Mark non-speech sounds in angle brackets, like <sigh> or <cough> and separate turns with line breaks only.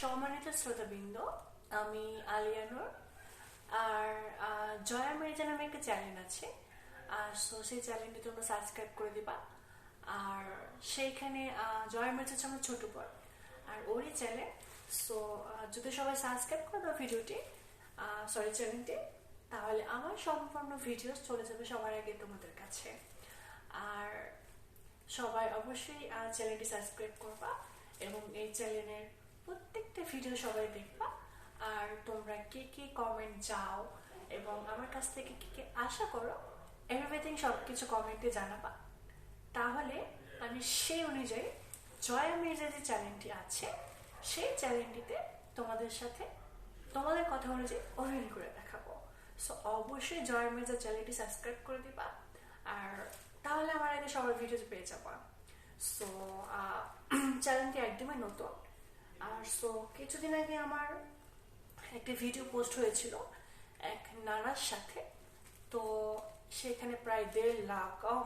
সম্মানিত শ্রোতাবৃন্দ, আমি আলিয়ানুর আর জয়া মির্জা নামে একটা চ্যানেল আছে। আর সো সেই চ্যানেলটি তোমরা সাবস্ক্রাইব করে দিবা। আর, সেইখানে জয়া মির্জা হচ্ছে আমার ছোট বোন আর ওরই চ্যানেল সো যদি সবাই সাবস্ক্রাইব করে দাও ভিডিওটি সরি চ্যানেলটি তাহলে আমার সম্পূর্ণ ভিডিও চলে যাবে সবার আগে তোমাদের কাছে। আর, সবাই অবশ্যই চ্যানেলটি সাবস্ক্রাইব করবা এবং এই চ্যানেলের প্রত্যেকটা ভিডিও সবাই দেখবা। আর তোমরা কে কি কমেন্ট চাও এবং আমার কাছ থেকে কি কি আশা করো এভরিথিং সব কিছু কমেন্টে জানাবা। তাহলে আমি সেই অনুযায়ী জয়া মির্জা যে চ্যানেলটি আছে, সেই চ্যানেলটিতে তোমাদের সাথে তোমাদের কথা অনুযায়ী অভিনয় করে দেখাবো। সো অবশ্যই জয়া মির্জা চ্যানেলটি সাবস্ক্রাইব করে দিবা। আর তাহলে আমার আগে সবার ভিডিও পেয়ে যাবা। সো চ্যানেলটি <clears throat> একদমই নতুন। আর সো কিছুদিন আগে আমার একটি ভিডিও পোস্ট হয়েছিল এক নানার সাথে। তো সেখানে প্রায় দেড় লাখ মাই